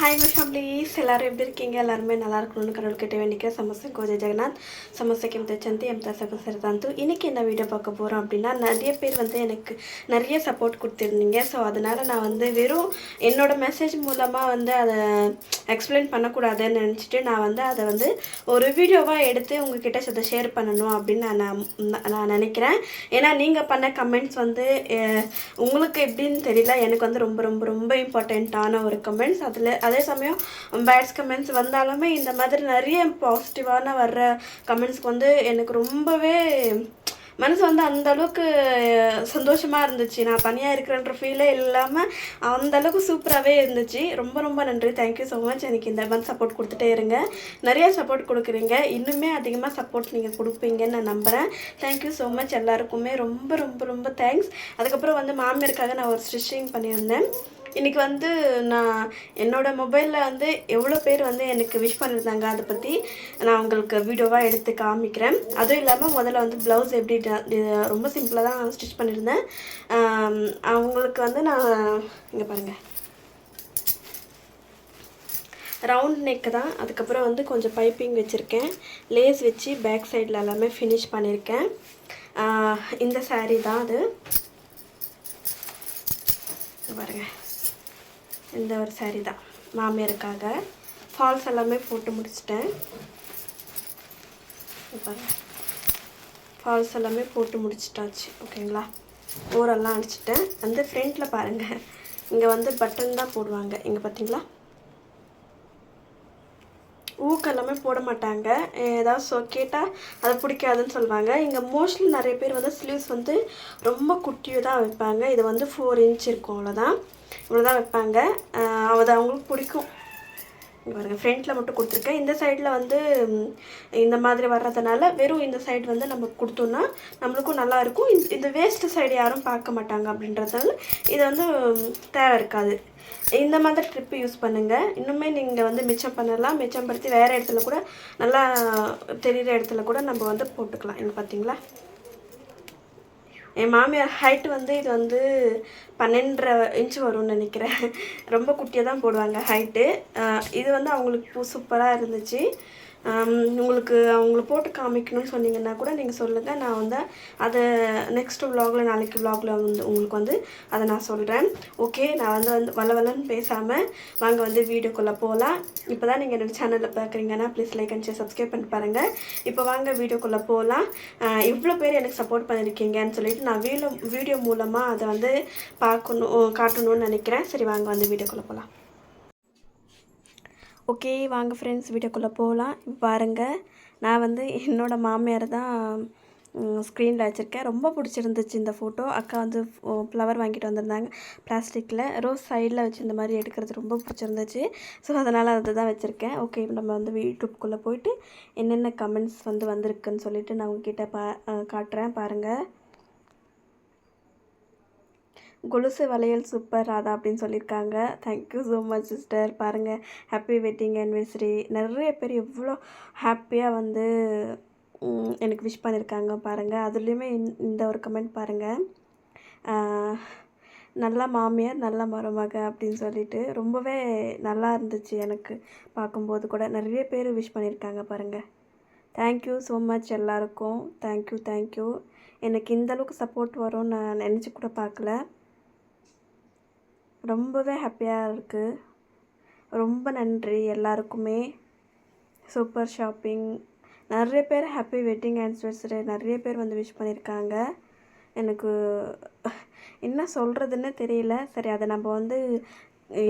Hi மிஷாப்ளீஸ் எல்லோரும் எப்படி இருக்கீங்க? எல்லாருமே நல்லா இருக்கணும்னு கடவுள் கிட்ட வேண்டிக்கிற சமஸ்த கோஜ ஜெகநாத் சமஸ்தைக்கு எம்தா சந்தி எம்தா சகசரதாந்து இன்றைக்கி என்ன வீடியோ பார்க்க போகிறோம் அப்படின்னா நிறைய பேர் வந்து எனக்கு நிறைய சப்போர்ட் கொடுத்துருந்தீங்க. ஸோ அதனால் நான் வந்து வெறும் என்னோடய மெசேஜ் மூலமாக வந்து அதை எக்ஸ்பிளைன் பண்ணக்கூடாதுன்னு நினச்சிட்டு நான் வந்து அதை வந்து ஒரு வீடியோவாக எடுத்து உங்ககிட்ட அதை ஷேர் பண்ணணும் அப்படின்னு நான் நான் நினைக்கிறேன். ஏன்னா நீங்கள் பண்ண கமெண்ட்ஸ் வந்து உங்களுக்கு எப்படின்னு தெரியல. எனக்கு வந்து ரொம்ப ரொம்ப ரொம்ப இம்பார்ட்டண்ட்டான ஒரு கமெண்ட்ஸ் அதில் அதே சமயம் பேட்ஸ் கமெண்ட்ஸ் வந்தாலுமே இந்த மாதிரி நிறைய பாசிட்டிவான வர்ற கமெண்ட்ஸ்க்கு வந்து எனக்கு ரொம்பவே மனசு வந்து அந்த அளவுக்கு சந்தோஷமாக இருந்துச்சு. நான் தனியாக இருக்கிறன்ற ஃபீலே இல்லாமல் அந்த அளவுக்கு சூப்பராகவே இருந்துச்சு. ரொம்ப ரொம்ப நன்றி. தேங்க்யூ ஸோ மச் எனக்கு இந்த மாதிரி சப்போர்ட் கொடுத்துட்டே இருங்க. நிறைய சப்போர்ட் கொடுக்குறீங்க. இன்னுமே அதிகமாக சப்போர்ட் நீங்கள் கொடுப்பீங்கன்னு நான் நம்புகிறேன் தேங்க்யூ ஸோ மச் எல்லாருக்குமே ரொம்ப ரொம்ப ரொம்ப தேங்க்ஸ் அதுக்கப்புறம் வந்து மாமியருக்காக நான் ஒரு ஸ்டிச்சிங் பண்ணியிருந்தேன். இன்றைக்கி வந்து நான் என்னோடய மொபைலில் வந்து எவ்வளோ பேர் வந்து எனக்கு விஷ் பண்ணியிருந்தாங்க அதை பற்றி நான் உங்களுக்கு வீடியோவாக எடுத்து காமிக்கிறேன். அதுவும் இல்லாமல் முதல்ல வந்து ப்ளவுஸ் எப்படி ரொம்ப சிம்பிளாக தான் ஸ்டிச் பண்ணியிருந்தேன் அவங்களுக்கு வந்து நான் இங்கே பாருங்கள் ரவுண்ட் நெக்கு தான். அதுக்கப்புறம் வந்து கொஞ்சம் பைப்பிங் வச்சுருக்கேன். லேஸ் வச்சு பேக் சைடில் எல்லாமே ஃபினிஷ் பண்ணியிருக்கேன் இந்த சாரீ தான் அது. பாருங்கள் இந்த ஒரு saree தான். மாமியாருக்காக. ஃபால்ஸ் எல்லாமே போட்டு முடிச்சிட்டேன். இப்போ ஃபால்ஸ் எல்லாமே போட்டு முடிச்சிட்டாச்சு. ஓகேங்களா ஓரெல்லாம் அடிச்சிட்டேன். வந்து ஃப்ரண்ட்டில் பாருங்கள் இங்கே வந்து பட்டன் தான் போடுவாங்க. இங்கே பார்த்தீங்களா ஊக்கெல்லாமே போட மாட்டாங்க. ஏதாவது சொ கேட்டால் அதை பிடிக்காதுன்னு சொல்லுவாங்க. இங்கே மோஸ்ட்லி நிறைய பேர் வந்து ஸ்லீவ்ஸ் வந்து ரொம்ப குட்டியாக தான் வைப்பாங்க. இது வந்து ஃபோர் இன்ச் இருக்கும். அவ்வளோதான் இவ்வளோ தான் வைப்பாங்க அது அவங்களுக்கு பிடிக்கும். பாருங்க ஃப்ரண்ட்டில் மட்டும் கொடுத்துருக்கேன். இந்த சைடில் வந்து இந்த மாதிரி வர்றதுனால வெறும் இந்த சைடு வந்து நம்ம கொடுத்தோம்னா நம்மளுக்கும் நல்லாயிருக்கும் இந்த- இந்த வேஸ்ட் சைடு யாரும் பார்க்க மாட்டாங்க அப்படின்றதால இது வந்து தேவை இருக்காது. இந்த மாதிரி ட்ரிப்பு யூஸ் பண்ணுங்கள் இன்னுமே நீங்கள் வந்து மிச்சம் பண்ணலாம். மிச்சம் படுத்தி வேறு இடத்துல கூட நல்லா தெரிகிற இடத்துல கூட நம்ம வந்து போட்டுக்கலாம். இங்கே பார்த்தீங்களா என் மாமியார் ஹைட் வந்து இது வந்து பன்னெண்டரை இன்ச் வரும்னு நினைக்கிறேன். ரொம்ப குட்டியாக தான் போடுவாங்க ஹைட்டு இது வந்து அவங்களுக்கு சூப்பராக இருந்துச்சு. உங்களுக்கு அவங்கள போட்டு காமிக்கணும்னு சொன்னீங்கன்னா கூட நீங்கள் சொல்லுங்கள் நான் வந்து அதை நெக்ஸ்ட் vlogல நாளைக்கு vlogல வந்து உங்களுக்கு வந்து அதை நான் சொல்கிறேன் ஓகே நான் வந்து வந்து வள வளன்னு பேசாமல் வாங்க வந்து வீடியோக்குள்ளே போகலாம் இப்போ தான் நீங்கள் என்னோடய சேனலில் பார்க்குறீங்கன்னா please like and share subscribe பண்ணி பாருங்கள் இப்போ வாங்க வீடியோக்குள்ளே போகலாம் இவ்வளோ பேர் எனக்கு சப்போர்ட் பண்ணியிருக்கீங்கன்னு சொல்லிட்டு நான் வீடியோ வீடியோ மூலமாக அதை வந்து பார்க்கணும் காட்டணும்னு நினைக்கிறேன். சரி வாங்க வந்து வீடியோக்குள்ளே போகலாம் ஓகே வாங்க ஃப்ரெண்ட்ஸ் வீடியோக்குள்ளே போகலாம் பாருங்க நான் வந்து என்னோடய மாமியார் தான் ஸ்க்ரீனில் வச்சுருக்கேன். ரொம்ப பிடிச்சிருந்துச்சு இந்த ஃபோட்டோ அக்கா வந்து ஃப்ளவர் வாங்கிட்டு வந்திருந்தாங்க. பிளாஸ்டிக்கில் ரோஸ் சைடில் வச்சு இந்த மாதிரி எடுக்கிறது ரொம்ப பிடிச்சிருந்துச்சு. ஸோ அதனால் அதை தான் வச்சுருக்கேன். ஓகே நம்ம வந்து யூடியூப்குள்ளே போயிட்டு என்னென்ன கமெண்ட்ஸ் வந்து வந்திருக்குன்னு சொல்லிட்டு நான் உங்ககிட்ட பா காட்டுறேன். பாருங்கள் கொலுசு வளையல் சூப்பர் ராதா அப்படின்னு சொல்லியிருக்காங்க. Thank you so much sister பாருங்கள் ஹாப்பி வெட்டிங் அனிவர்சரி நிறைய பேர் எவ்வளோ ஹாப்பியாக வந்து எனக்கு விஷ் பண்ணியிருக்காங்க பாருங்கள் அதுலேயுமே இந்த- இந்த ஒரு கமெண்ட் பாருங்கள் நல்ல மாமியார் நல்ல மருமக அப்படின்னு சொல்லிட்டு ரொம்பவே நல்லா இருந்துச்சு எனக்கு பார்க்கும்போது கூட. நிறைய பேர் விஷ் பண்ணியிருக்காங்க பாருங்கள் தேங்க்யூ ஸோ மச் எல்லாருக்கும். தேங்க்யூ தேங்க்யூ எனக்கு இந்த அளவுக்கு சப்போர்ட் வரும்னு நான் நினச்சி கூட பார்க்கல. ரொம்பவே ஹாப்பியாக இருக்குது ரொம்ப நன்றி எல்லாருக்குமே. சூப்பர் ஷாப்பிங் நிறைய பேர் ஹாப்பி வெட்டிங் ஆனிவர்சரி நிறைய பேர் வந்து விஷ் பண்ணியிருக்காங்க எனக்கு என்ன சொல்கிறதுன்னு தெரியல. சரி அதை நம்ம வந்து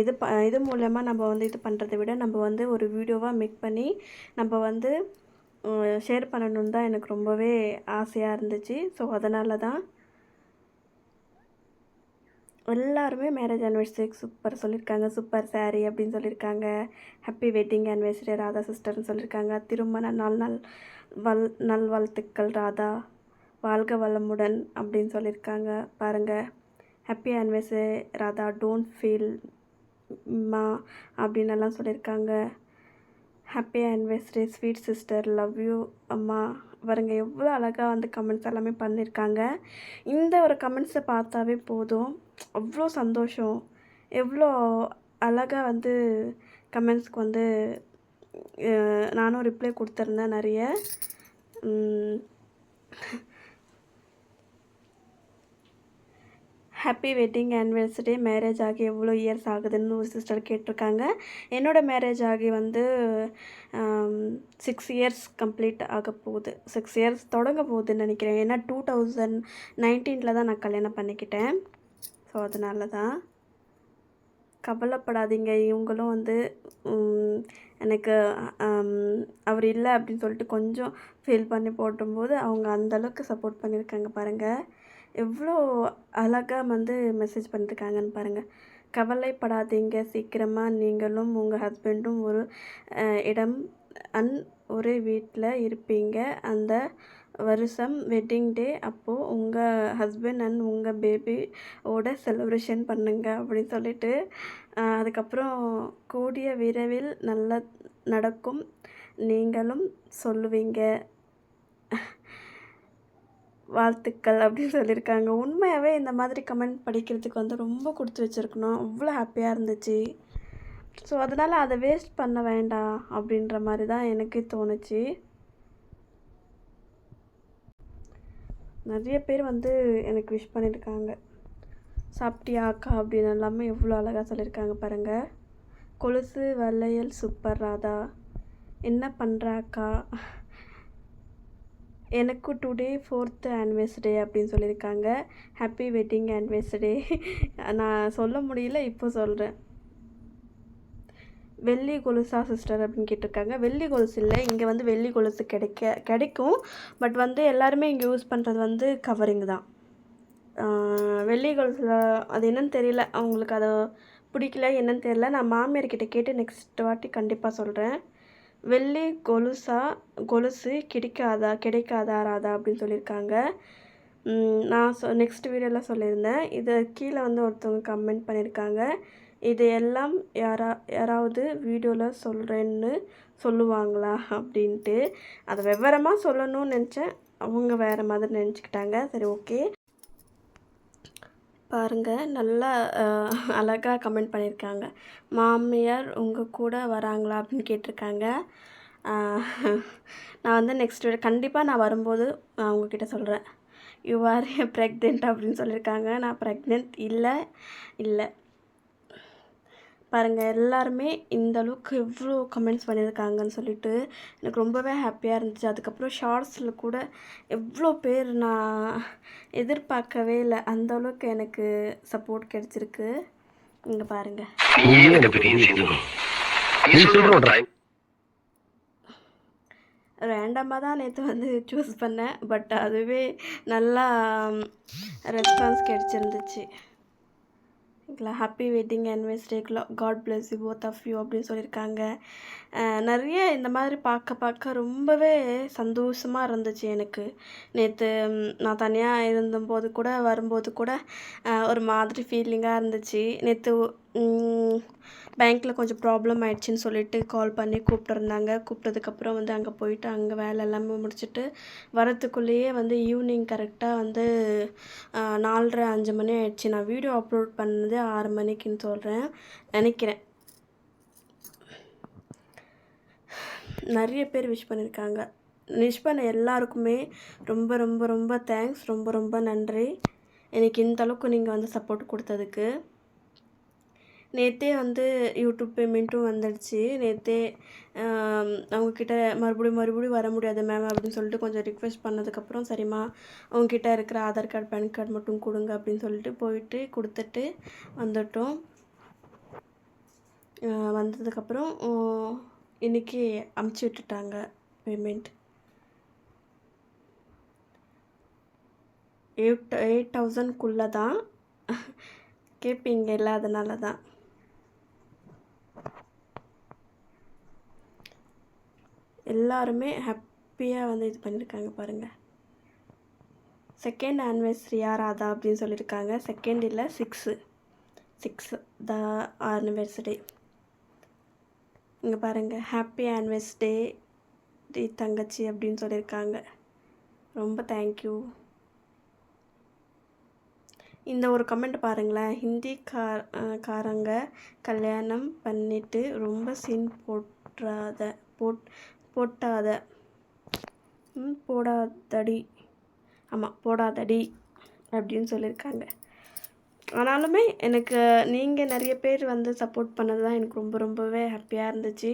இது ப இது மூலமாக நம்ம வந்து இது பண்ணுறதை விட நம்ம வந்து ஒரு வீடியோவாக மேக் பண்ணி நம்ம வந்து ஷேர் பண்ணணுன்னு தான் எனக்கு ரொம்பவே ஆசையாக இருந்துச்சு. ஸோ அதனால தான் எல்லாருமே மேரேஜ் ஆனிவர்சரிக்கு சூப்பர் சொல்லியிருக்காங்க சூப்பர் சாரி அப்படின்னு சொல்லியிருக்காங்க ஹாப்பி வெட்டிங் ஆனிவர்சரி ராதா சிஸ்டர்னு சொல்லியிருக்காங்க திருமண நாள் நாள் வல் நல்வாழ்த்துக்கள் ராதா. வாழ்க வளமுடன் அப்படின்னு சொல்லியிருக்காங்க பாருங்கள் happy anniversary Radha. Don't feel மா அப்படின்னு எல்லாம் சொல்லியிருக்காங்க happy anniversary sweet sister love you அம்மா. பாருங்க. எவ்வளோ அழகாக வந்து கமெண்ட்ஸ் எல்லாமே பண்ணியிருக்காங்க இந்த ஒரு கமெண்ட்ஸை பார்த்தாவே போதும். அவ்வளோ சந்தோஷம். எவ்வளோ அழகாக வந்து கமெண்ட்ஸ்க்கு வந்து நானும் ரிப்ளை கொடுத்துருந்தேன் நிறைய. ஹாப்பி வெட்டிங் ஆனிவர்சரி மேரேஜ் ஆகி எவ்வளோ இயர்ஸ் ஆகுதுன்னு ஒரு சிஸ்டர் கேட்டிருக்காங்க. என்னோடய மேரேஜ் ஆகி வந்து சிக்ஸ் இயர்ஸ் கம்ப்ளீட் ஆக போகுது. சிக்ஸ் இயர்ஸ் தொடங்க போகுதுன்னு நினைக்கிறேன். ஏன்னா டூ தௌசண்ட் நைன்டீனில் தான் நான் கல்யாணம் பண்ணிக்கிட்டேன். ஸோ அதனால தான் கவலைப்படாதீங்க. இவங்களும் வந்து எனக்கு அவர் இல்லை அப்படின்னு சொல்லிட்டு கொஞ்சம் ஃபீல் பண்ணி போட்டும்போது அவங்க அந்தளவுக்கு சப்போர்ட் பண்ணியிருக்காங்க பாருங்கள் எவ்வளோ அழகாக வந்து மெசேஜ் பண்ணியிருக்காங்கன்னு பாருங்கள் கவலைப்படாதீங்க. சீக்கிரமாக நீங்களும் உங்கள் ஹஸ்பண்டும் ஒரு இடம் அன் ஒரே வீட்டில் இருப்பீங்க. அந்த வருஷம் வெட்டிங் டே அப்போது உங்கள் ஹஸ்பண்ட் அண்ட் உங்கள் பேபியோட செலிப்ரேஷன் பண்ணுங்க அப்படின்னு சொல்லிட்டு அதுக்கப்புறம் கூடிய விரைவில் நல்லா நடக்கும். நீங்களும் சொல்லுவீங்க. வாழ்த்துக்கள் அப்படின்னு சொல்லியிருக்காங்க. உண்மையாகவே இந்த மாதிரி கமெண்ட் படிக்கிறதுக்கு வந்து ரொம்ப கொடுத்து வச்சுருக்கணும். அவ்வளோ ஹாப்பியாக இருந்துச்சு. ஸோ அதனால் அதை வேஸ்ட் பண்ண வேண்டாம் அப்படின்ற மாதிரி தான் எனக்கு தோணுச்சு. நிறைய பேர் வந்து எனக்கு விஷ் பண்ணியிருக்காங்க. சாப்பிட்டியா அக்கா? அப்படின்னு எல்லாமே எவ்வளோ அழகாக சொல்லியிருக்காங்க பாருங்கள் கொலுசு வளையல் சூப்பர் ராதா. என்ன பண்ணுறா அக்கா? எனக்கு டுடே ஃபோர்த்து ஆனிவர்சரி அப்படின்னு சொல்லியிருக்காங்க. ஹாப்பி வெட்டிங் ஆனிவர்சரி நான் சொல்ல முடியல இப்போ சொல்கிறேன் வெள்ளி கொலுசா சிஸ்டர் அப்படின்னு கேட்டிருக்காங்க. வெள்ளி கொலுசு இல்லை இங்கே வந்து வெள்ளி கொலுசு கிடைக்க கிடைக்கும். பட் வந்து எல்லாருமே இங்கே யூஸ் பண்ணுறது வந்து கவரிங் தான். வெள்ளி கொலுசில் அது என்னன்னு தெரியல. அவங்களுக்கு அதை பிடிக்கல என்னன்னு தெரியல. நான் மாமியார்கிட்ட கேட்டு நெக்ஸ்ட் வாட்டி கண்டிப்பாக சொல்கிறேன் வெள்ளி கொலுசா கொலுசு கிடைக்காதா கிடைக்காதா ராதா அப்படின்னு சொல்லியிருக்காங்க. நான் சொ நெக்ஸ்ட் வீடியோவில் சொல்லியிருந்தேன். இதை கீழே வந்து ஒருத்தவங்க கமெண்ட் பண்ணியிருக்காங்க. இது எல்லாம் யாரா யாராவது வீடியோவில் சொல்கிறேன்னு சொல்லுவாங்களா அப்படின்ட்டு. அதை விவரமாக சொல்லணும்னு நினச்சேன். அவங்க வேறு மாதிரி நினச்சிக்கிட்டாங்க. சரி ஓகே. பாருங்கள் நல்லா அழகாக கமெண்ட் பண்ணியிருக்காங்க மாமியார் உங்கள் கூட வராங்களா அப்படின்னு கேட்டிருக்காங்க. நான் வந்து நெக்ஸ்ட் கண்டிப்பாக நான் வரும்போது நான் உங்ககிட்ட சொல்கிறேன் யூ ஆர் ப்ரெக்னென்ட் அப்படின்னு சொல்லியிருக்காங்க நான் ப்ரெக்னென்ட் இல்லை இல்லை. பாருங்கள் எல்லாருமே இந்த அளவுக்கு இவ்வளோ கமெண்ட்ஸ் பண்ணியிருக்காங்கன்னு சொல்லிட்டு எனக்கு ரொம்பவே ஹாப்பியாக இருந்துச்சு. அதுக்கப்புறம் ஷார்ட்ஸில் கூட எவ்வளோ பேர் நான் எதிர்பார்க்கவே இல்லை. அந்த அளவுக்கு எனக்கு சப்போர்ட் கிடைச்சிருக்கு. இங்கே பாருங்கள் ரேண்டமாக தான் நேற்று வந்து சூஸ் பண்ணேன். பட் அதுவே நல்லா ரெஸ்பான்ஸ் கிடச்சிருந்துச்சு. Happy wedding ஆனிவர்சரிக்குள்ள God bless you both of you அப்படின்னு சொல்லியிருக்காங்க. நிறைய இந்த மாதிரி பார்க்க பார்க்க ரொம்பவே சந்தோஷமாக இருந்துச்சு எனக்கு. நேற்று நான் தனியாக இருந்தபோது கூட வரும்போது கூட ஒரு மாதிரி ஃபீலிங்காக இருந்துச்சு. நேற்று பேங்க்கில் கொஞ்சம் ப்ராப்ளம் ஆயிடுச்சுன்னு சொல்லிட்டு கால் பண்ணி கூப்பிட்டுருந்தாங்க. கூப்பிட்டதுக்கப்புறம் வந்து அங்கே போயிட்டு அங்கே வேலை எல்லாமே முடிச்சுட்டு வரத்துக்குள்ளேயே வந்து ஈவினிங் கரெக்டாக வந்து நாலரை அஞ்சு மணி ஆயிடுச்சு. நான் வீடியோ அப்லோட் பண்ணது ஆறு மணிக்குன்னு சொல்கிறேன் நினைக்கிறேன். நிறைய பேர் விஷ் பண்ணியிருக்காங்க விஷ் பண்ண எல்லாருக்குமே ரொம்ப ரொம்ப ரொம்ப தேங்க்ஸ் ரொம்ப ரொம்ப நன்றி. எனக்கு இந்த அளவுக்கு நீங்கள் வந்து சப்போர்ட் கொடுத்ததுக்கு. நேற்றே வந்து யூடியூப் பேமெண்ட்டும் வந்துடுச்சு. நேற்றே அவங்கக்கிட்ட மறுபடியும் மறுபடியும் வர முடியாது மேம் அப்படின்னு சொல்லிட்டு கொஞ்சம் ரிக்வெஸ்ட் பண்ணதுக்கப்புறம் சரிம்மா அவங்கக்கிட்ட இருக்கிற ஆதார் கார்டு பேன் கார்டு மட்டும் கொடுங்க அப்படின்னு சொல்லிட்டு போயிட்டு கொடுத்துட்டு வந்துட்டோம். வந்ததுக்கப்புறம் இன்னைக்கு அமுச்சு விட்டுட்டாங்க பேமெண்ட் எயிட் எயிட் தௌசண்ட்குள்ளே தான் கேட்பீங்க இல்லை அதனால தான் எல்லாருமே ஹாப்பியாக வந்து இது பண்ணியிருக்காங்க பாருங்கள் செகண்ட் ஆனிவர்சரி ராதா அப்படின்னு சொல்லியிருக்காங்க செகண்ட் இல்லை சிக்ஸு சிக்ஸ் த ஆனிவர்சரி இங்கே பாருங்கள் ஹாப்பி ஆனிவர்சரி டி தங்கச்சி அப்படின்னு சொல்லியிருக்காங்க ரொம்ப தேங்க்யூ இந்த ஒரு கமெண்ட் பாருங்களேன். ஹிந்தி கார் காரங்க கல்யாணம் பண்ணிட்டு ரொம்ப சீன் போட்டுறாத போட் போட்டாத. ம், போடாதடி. ஆமாம் போடாதடி அப்படின்னு சொல்லியிருக்காங்க. ஆனாலுமே எனக்கு நீங்கள் நிறைய பேர் வந்து சப்போர்ட் பண்ணது தான் எனக்கு ரொம்ப ரொம்பவே ஹாப்பியாக இருந்துச்சு.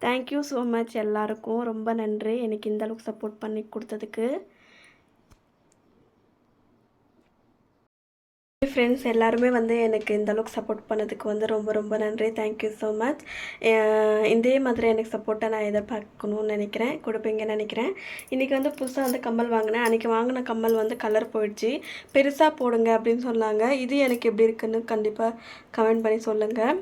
தேங்க்யூ ஸோ மச் எல்லாருக்கும். ரொம்ப நன்றி. எனக்கு இந்த அளவுக்கு சப்போர்ட் பண்ணி கொடுத்ததுக்கு. ஃப்ரெண்ட்ஸ் எல்லாருமே வந்து எனக்கு இந்த அளவுக்கு சப்போர்ட் பண்ணதுக்கு வந்து ரொம்ப ரொம்ப நன்றி. தேங்க்யூ ஸோ மச் இதே மாதிரி எனக்கு சப்போர்ட்டை நான் எதிர்பார்க்கணும்னு நினைக்கிறேன். கொடுப்பீங்கன்னு நினைக்கிறேன். இன்றைக்கி வந்து புதுசாக வந்து கம்மல் வாங்கினேன். அன்றைக்கி வாங்கின கம்மல் வந்து கலர் போயிடுச்சு. பெருசாக போடுங்க அப்படின்னு சொன்னாங்க. இது எனக்கு எப்படி இருக்குன்னு கண்டிப்பாக கமெண்ட் பண்ணி சொல்லுங்கள்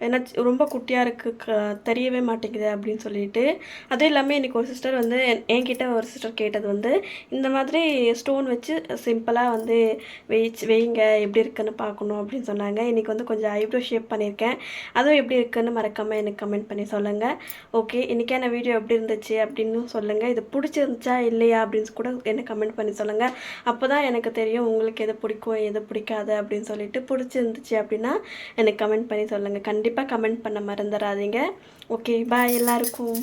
ஏன்னா ரொம்ப குட்டியாக இருக்குது க தெரியவே மாட்டேங்குது அப்படின்னு சொல்லிட்டு. அதுவும் இல்லாமல் இன்றைக்கி ஒரு சிஸ்டர் வந்து என்- என்கிட்ட ஒரு சிஸ்டர் கேட்டது வந்து இந்த மாதிரி ஸ்டோன் வச்சு சிம்பிளாக வந்து வெயிச்சு வெயிங்க எப்படி இருக்குன்னு பார்க்கணும் அப்படின்னு சொன்னாங்க. இன்றைக்கி வந்து கொஞ்சம் ஐப்ரோ ஷேப் பண்ணியிருக்கேன். அதுவும் எப்படி இருக்குன்னு மறக்காமல் எனக்கு கமெண்ட் பண்ணி சொல்லுங்கள் ஓகே இன்றைக்கான வீடியோ எப்படி இருந்துச்சு அப்படின்னு சொல்லுங்கள் இது பிடிச்சிருந்துச்சா இல்லையா அப்படின்னு கூட எனக்கு கமெண்ட் பண்ணி சொல்லுங்கள் அப்போ தான் எனக்கு தெரியும் உங்களுக்கு எது பிடிக்கும் எது பிடிக்காது அப்படின்னு சொல்லிட்டு பிடிச்சிருந்துச்சு அப்படின்னா எனக்கு கமெண்ட் பண்ணி சொல்லுங்கள் கண்டிப்பாக கமெண்ட் பண்ண மறந்துடாதீங்க ஓகே பாய் எல்லாருக்கும்.